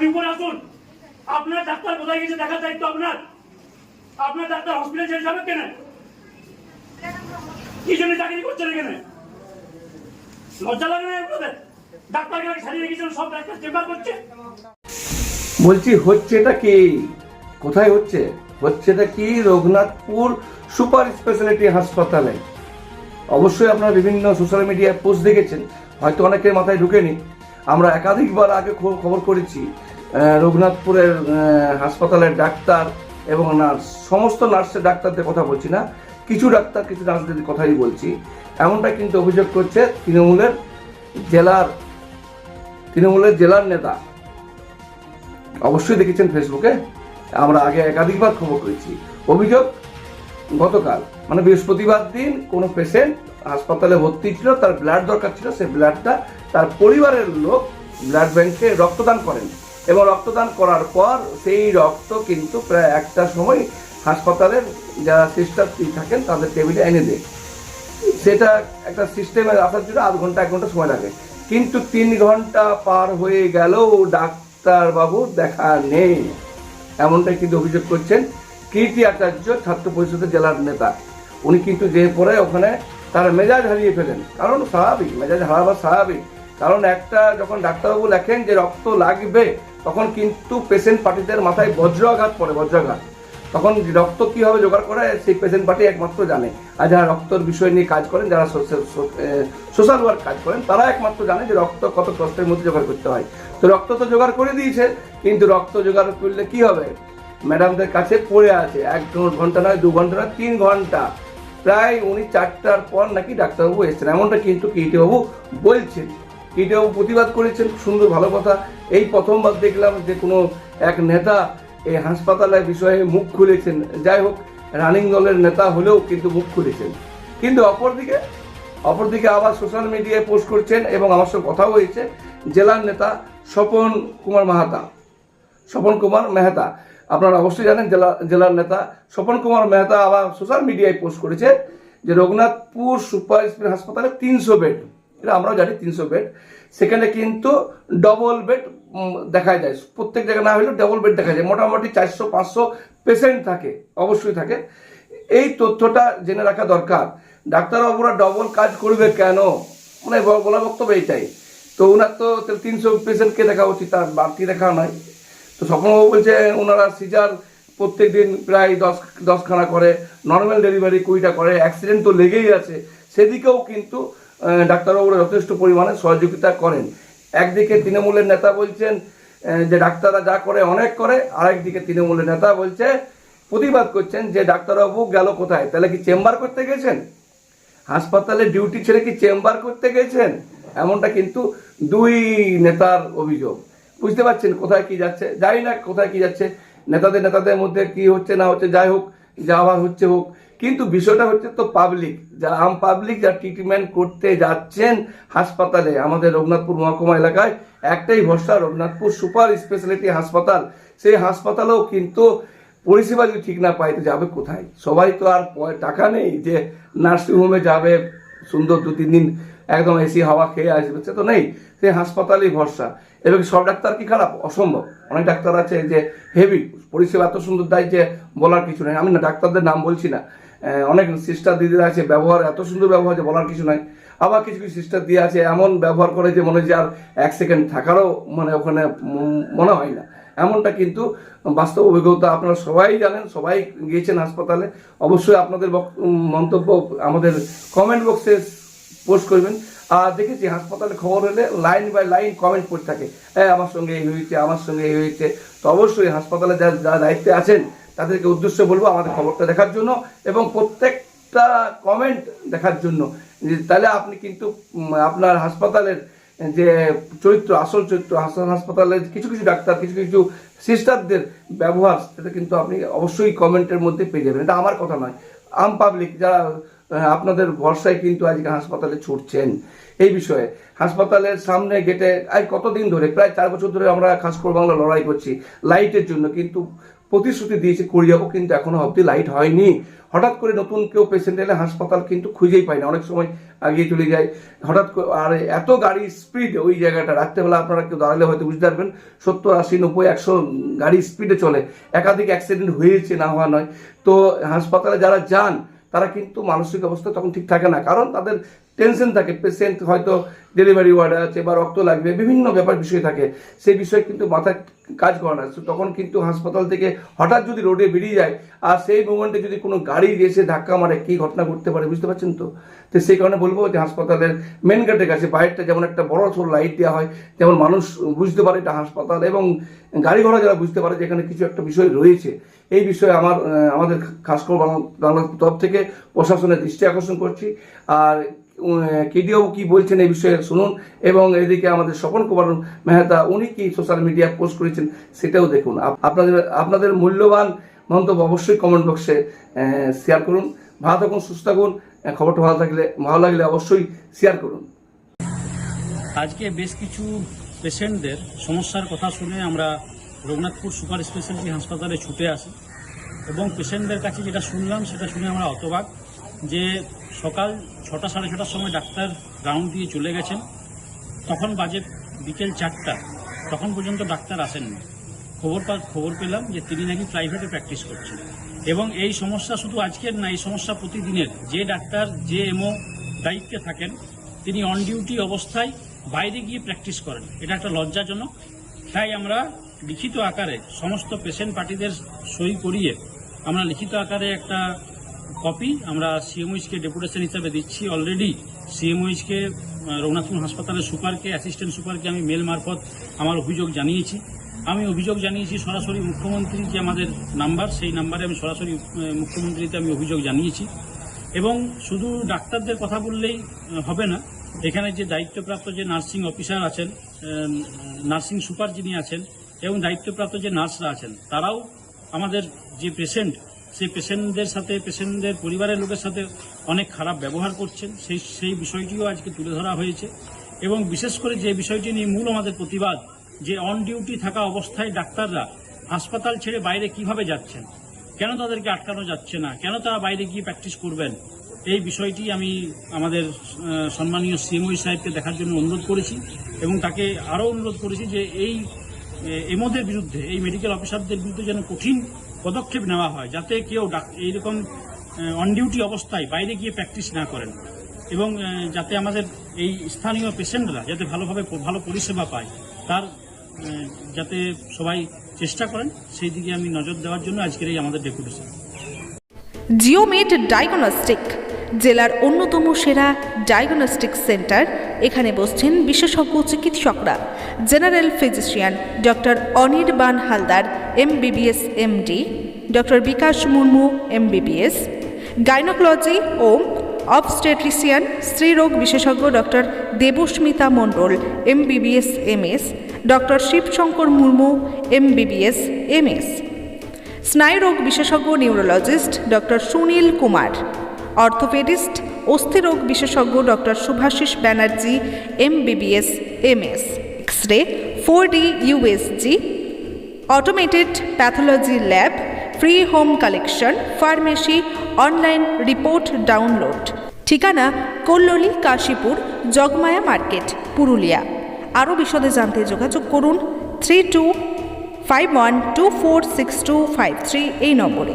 আপনার আসুন। ডাক্তার কোথায় গেছে দেখার দায়িত্ব আপনার। আপনার ডাক্তার হসপিটালে ছেড়ে যাবে কেন? কি জন্য চাকরি করছেন এখানে? লজ্জা লাগে না আপনাদের ডাক্তারকে আগে সারিয়ে রেখেছেন সব ডাক্তার চেম্বার করছে। বলছি হচ্ছেটা কি? কোথায় হচ্ছে? হচ্ছেটা কি? রঘুনাথপুর সুপার স্পেশালিটি হাসপাতালে। অবশ্যই আপনারা বিভিন্ন সোশ্যাল মিডিয়ায় পোস্ট দেখেছেন। হয়তো অনেকের মাথায় ঢুকেনি। আমরা একাধিকবার আগে খবর করেছি রঘুনাথপুরের হাসপাতালের ডাক্তার এবং নার্স। সমস্ত নার্সের ডাক্তারদের কথা বলছি না, কিছু ডাক্তার, কিছু নার্সদের কথাই বলছি। এমনটা কিন্তু অভিযোগ করছে তৃণমূলের জেলার তৃণমূলের জেলার নেতা। অবশ্যই দেখেছেন ফেসবুকে, আমরা আগে একাধিকবার খবর করেছি। অভিযোগ গতকাল মানে বৃহস্পতিবার দিন কোনো পেশেন্ট হাসপাতালে ভর্তি ছিল, তার ব্লাড দরকার ছিল সেই ব্লাডটা তার পরিবারের লোক ব্লাড ব্যাংকে রক্তদান করেন। এবং রক্তদান করার পর সেই রক্ত কিন্তু প্রায় একটার সময় হাসপাতালের যারা সিস্টার থাকেন তাদের টেবিলে এনে দেয়। সেটা একটা সিস্টেমে আসার জন্য আধ ঘণ্টা, এক ঘণ্টা সময় লাগে। কিন্তু তিন ঘণ্টা পার হয়ে গেলেও ডাক্তার বাবু দেখা নেই। এমনটাই কিন্তু অভিযোগ করছেন কীর্তি আচার্য, ছাত্র পরিষদের জেলার নেতা। উনি কিন্তু যে পরে ওখানে তার মেজাজ হারিয়ে ফেলেন। কারণ স্বাভাবিক, মেজাজ হারাবার স্বাভাবিক। কারণ একটা যখন ডাক্তারবাবু লেখেন যে রক্ত লাগবে, তখন কিন্তু পেশেন্ট পার্টিদের মাথায় বজ্রাঘাত পড়ে, বজ্রাঘাত। তখন রক্ত কীভাবে জোগাড় করে, সেই পেশেন্ট পার্টি একমাত্র জানে। আর যারা রক্তর বিষয় নিয়ে কাজ করেন, যারা সোশ্যাল ওয়ার্ক কাজ করেন, তারা একমাত্র জানে যে রক্ত কত কষ্টের মধ্যে জোগাড় করতে হয়। তো রক্ত তো জোগাড় করে দিয়েছে, কিন্তু রক্ত জোগাড় করলে কি হবে? ম্যাডামদের কাছে পড়ে আছে, এক ঘণ্টা নয়, দু ঘণ্টা নয়, তিন ঘণ্টা। প্রায় উনি চারটার পর নাকি ডাক্তারবাবু এসেছেন। এমনটা কিন্তু কীর্তিবাবু বলছেন। কীর্তিবাবু প্রতিবাদ করেছেন সুন্দর, ভালো কথা। এই প্রথমবার দেখলাম যে কোনো এক নেতা এই হাসপাতালের বিষয়ে মুখ খুলেছেন। যাই হোক, রানিং দলের নেতা হলেও কিন্তু মুখ খুলেছেন। কিন্তু অপরদিকে অপরদিকে আবার সোশ্যাল মিডিয়ায় পোস্ট করছেন এবং আমার সঙ্গে কথাও হয়েছে। জেলার নেতা স্বপন কুমার মাহাতা। স্বপন কুমার মেহতা। আপনারা অবশ্যই জানেন জেলা, জেলার নেতা স্বপন কুমার মেহতা আবার সোশ্যাল মিডিয়ায় পোস্ট করেছে যে রঘুনাথপুর সুপার স্পেশাল হাসপাতালে তিনশো বেড, এটা আমরাও জানি তিনশো বেড, সেখানে কিন্তু ডবল বেড দেখা যায়। প্রত্যেক জায়গায় না হলেও ডবল বেড দেখা যায়। মোটামুটি চারশো, পাঁচশো পেশেন্ট থাকে, অবশ্যই থাকে। এই তথ্যটা জেনে রাখা দরকার। ডাক্তারবাবুরা ডবল কাজ করবে কেন? মানে বলা বক্তব্য এইটাই। তো ওনার তো তিনশো পেশেন্টকে দেখা উচিত, তার বাড়তি দেখা নয় তো বলছে, ওনারা সিজার প্রত্যেক দিন প্রায় দশ, দশখানা করে নর্মাল ডেলিভারি কুড়িটা করে অ্যাক্সিডেন্ট তো লেগেই আছে। সেদিকেও কিন্তু ডাক্তারবাবুরা যথেষ্ট পরিমাণে সহযোগিতা করেন। একদিকে তৃণমূলের নেতা বলছেন যে ডাক্তাররা যা করে অনেক করে, আরেকদিকে তৃণমূলের নেতা বলছে, প্রতিবাদ করছেন যে ডাক্তারবাবু গেল কোথায়? তাহলে কি চেম্বার করতে গেছেন? হাসপাতালে ডিউটি ছেড়ে কি চেম্বার করতে গেছেন? এমনটা কিন্তু দুই নেতার অভিযোগ। বুঝতে পারছেন কোথায় কি যাচ্ছে? জানি না কোথায় কি যাচ্ছে। নেতাদের নেতাদের মধ্যে কি হচ্ছে, না হচ্ছে, যাই হোক, যা আবার হচ্ছে হোক। কিন্তু বিষয়টা হচ্ছে তো পাবলিক যারা আম পাবলিক যারা ট্রিটমেন্ট করতে যাচ্ছেন হাসপাতালে, আমাদের রঘুনাথপুর মহকুমা এলাকায়, একটাই ভরসা, রঘুনাথপুর সুপার স্পেশালিটি হাসপাতাল। সেই হাসপাতালেও কিন্তু পরিষেবা যদি ঠিক না পায়, তো যাবে কোথায়? সবাই তো আর টাকা নেই যে নার্সিংহোমে যাবে, সুন্দর দু তিন দিন একদম এসি হাওয়া খেয়ে আসবে তো নেই। সে হাসপাতালই ভরসা। এবং সব ডাক্তার কি খারাপ? অসম্ভব। অনেক ডাক্তার আছে যে হেভি পরিষেবা এত সুন্দর দেয় যে বলার কিছু নেই। আমি না ডাক্তারদের নাম বলছি না। অনেক সিস্টার দিদিরা আছে, ব্যবহার এত সুন্দর ব্যবহার যে বলার কিছু নাই। আবার কিছু কিছু সিস্টার দিয়ে আছে, এমন ব্যবহার করে যে মনে হয় আর এক সেকেন্ড থাকারও মানে ওখানে মনে হয় না। এমনটা কিন্তু বাস্তব অভিজ্ঞতা আপনারা সবাই জানেন, সবাই গিয়েছেন হাসপাতালে। অবশ্যই আপনাদের মন্তব্য আমাদের কমেন্ট বক্সে পোস্ট করবেন। আর দেখেছি, হাসপাতালে খবর হলে লাইন বাই লাইন কমেন্ট করতে থাকে। হ্যাঁ আমার সঙ্গে এই হয়েছে, আমার সঙ্গে এই হয়েছে। তো অবশ্যই হাসপাতালে যারা যারা দায়িত্বে আছেন, তাদেরকে উদ্দেশ্য বলব আমাদের খবরটা দেখার জন্য এবং প্রত্যেকটা কমেন্ট দেখার জন্য। তাহলে আপনি কিন্তু আপনার হাসপাতালের যে চরিত্র, আসল চরিত্র, হাসান হাসপাতালের কিছু কিছু ডাক্তার, কিছু কিছু সিস্টারদের ব্যবহার, সেটা কিন্তু আপনি অবশ্যই কমেন্টের মধ্যে পেয়ে যাবেন। এটা আমার কথা নয়। আম পাবলিক যারা আপনাদের ভরসায় কিন্তু আজকে হাসপাতালে ছুটছেন। এই বিষয়ে, হাসপাতালের সামনে গেটে আজ কতদিন ধরে, প্রায় চার বছর ধরে আমরা খাসকর বাংলা লড়াই করছি, লাইটের জন্য, কিন্তু প্রতিশ্রুতি দিয়েছে করে যাব কিন্তু এখনও অবধি লাইট হয়নি। হঠাৎ করে নতুন কেউ পেশেন্ট এলে হাসপাতাল কিন্তু খুঁজেই পায় না, অনেক সময় আগিয়ে চলে যায়। হঠাৎ করে আর এত গাড়ি স্পিড ওই জায়গাটা, রাত্রেবেলা আপনারা কেউ দাঁড়ালে হয়তো বুঝতে পারবেন, সত্তর, আশি, নব্বই, একশো গাড়ি স্পিডে চলে। একাধিক অ্যাক্সিডেন্ট হয়েছে, না হওয়া নয়। তো হাসপাতালে যারা যান তারা কিন্তু মানসিক অবস্থা তখন ঠিক থাকে না। কারণ তাদের টেনশন থাকে পেশেন্ট হয়তো ডেলিভারি ওয়ার্ড আছে বা রক্ত লাগবে, বিভিন্ন ব্যাপার বিষয় থাকে। সেই বিষয়ে কিন্তু মাথায় কাজ করে না। তখন কিন্তু হাসপাতাল থেকে হঠাৎ যদি রোডে বেরিয়ে যায়, আর সেই মোমেন্টে যদি কোনো গাড়ি এসে ধাক্কা মারে, কী ঘটনা ঘটতে পারে বুঝতে পারছেন তো? তো সেই কারণে বলব যে হাসপাতালের মেন গেটের কাছে বাইরটা যেমন একটা বড় সড়ো লাইট দেওয়া হয়, যেমন মানুষ বুঝতে পারে এটা হাসপাতাল এবং গাড়ি ঘোড়া যারা বুঝতে পারে যে এখানে কিছু একটা বিষয় রয়েছে। এই বিষয়ে আমার আমাদের খাস করে বাংলা- তরফ থেকে প্রশাসনের দৃষ্টি আকর্ষণ করছি। আর কেডিও কি বলছেন এই বিষয়ে শুনুন। এবং এদিকে আমাদের স্বপন কুমার মেহতা, উনি কি সোশ্যাল মিডিয়া পোস্ট করেছেন সেটাও দেখুন। আপ- আপনাদের আপনাদের মূল্যবান মন্তব্য অবশ্যই কমেন্ট বক্সে শেয়ার করুন। ভালো থাকুন, সুস্থ থাকুন। খবরটা ভালো থাকলে, ভালো লাগলে অবশ্যই শেয়ার করুন। আজকে বেশ কিছু পেশেন্টদের সমস্যার কথা শুনে আমরা রঘুনাথপুর সুপার স্পেশালিটি হাসপাতালে ছুটে আসি। এবং পেশেন্টদের কাছে যেটা শুনলাম, সেটা শুনে আমরা অতবাক যে সকাল ছটা, সাড়ে ছটার সময় ডাক্তার রাউন্ড দিয়ে চলে গেছেন, তখন বাজে বিকেল চারটা, তখন পর্যন্ত ডাক্তার আসেননি। খবর পা, খবর পেলাম যে তিনি নাকি প্রাইভেটে প্র্যাকটিস করছেন। এবং এই সমস্যা শুধু আজকের না, এই সমস্যা প্রতিদিনের। যে ডাক্তার, যে এমও দায়িত্বে থাকেন, তিনি অন ডিউটি অবস্থায় বাইরে গিয়ে প্র্যাকটিস করেন। এটা একটা লজ্জাজনক। তাই আমরা লিখিত আকারে সমস্ত পেশেন্ট পার্টিদের সই করিয়ে আমরা লিখিত আকারে একটা কপি আমরা সিএমওইচকে ডেপুটেশন হিসাবে দিচ্ছি অলরেডি সিএমওইচকে রঘুনাথপুর হাসপাতালের সুপারকে অ্যাসিস্ট্যান্ট সুপারকে আমি মেল মারফত আমার অভিযোগ জানিয়েছি। আমি অভিযোগ জানিয়েছি সরাসরি মুখ্যমন্ত্রী যে আমাদের নাম্বার সেই নাম্বারে আমি সরাসরি মুখ্যমন্ত্রীতে আমি অভিযোগ জানিয়েছি। এবং শুধু ডাক্তারদের কথা বললেই হবে না। এখানে যে দায়িত্বপ্রাপ্ত যে নার্সিং অফিসার আছেন নার্সিং সুপার যিনি আছেন, এবং দায়িত্বপ্রাপ্ত যে নার্সরা আছেন, তারাও আমাদের যে পেশেন্ট সেই পেশেন্টদের সাথে, পেশেন্টদের পরিবারের লোকের সাথে অনেক খারাপ ব্যবহার করছেন। সেই সেই বিষয়টিও আজকে তুলে ধরা হয়েছে। এবং বিশেষ করে যে বিষয়টি নিয়ে মূল আমাদের প্রতিবাদ, যে অন ডিউটি থাকা অবস্থায় ডাক্তাররা হাসপাতাল ছেড়ে বাইরে কীভাবে যাচ্ছেন? কেন তাদেরকে আটকানো যাচ্ছে না? কেন তারা বাইরে গিয়ে প্র্যাকটিস করবেন? এই বিষয়টি আমি আমাদের সম্মানীয় সিএমওই সাহেবকে দেখার জন্য অনুরোধ করেছি এবং তাকে আরও অনুরোধ করেছি যে এই এমোদের বিরুদ্ধে, এই মেডিকেল অফিসারদের বিরুদ্ধে যেন কঠিন পদক্ষেপ নেওয়া হয় যাতে কেউ এইরকম অন ডিউটি অবস্থায় বাইরে গিয়ে প্র্যাকটিস না করেন এবং যাতে আমাদের এই স্থানীয় পেশেন্টরা যাতে ভালোভাবে ভালো পরিষেবা পায়, তার যাতে সবাই চেষ্টা করেন, সেই দিকে আমি নজর দেওয়ার জন্য আজকের এই আমাদের ডেপুটেশন জিওমেড ডায়াগনস্টিক জেলার অন্যতম সেরা ডায়াগনস্টিক সেন্টার এখানে বসছেন বিশেষজ্ঞ চিকিৎসকরা। General physician doctor Anirban Haldar MBBS MD doctor Bikash Murmu MBBS gynaecology ও অবস্টেট্রিশিয়ান স্ত্রীরোগ বিশেষজ্ঞ doctor Debasmita Mondal MBBS MS doctor Shibshankar Murmu MBBS MS স্নায়ুরোগ বিশেষজ্ঞ neurologist doctor Sunil Kumar. Orthopaedist অস্থিরোগ বিশেষজ্ঞ doctor Subhashis Banerjee, MBBS, MS X ray four D USG automated pathology lab free home collection pharmacy online report download ঠিকানা Kalloli, Kashipur, Jagmaya market, Purulia. আরও বিশদে জানতে যোগাযোগ করুন three two five one two four six two five three এই নম্বরে।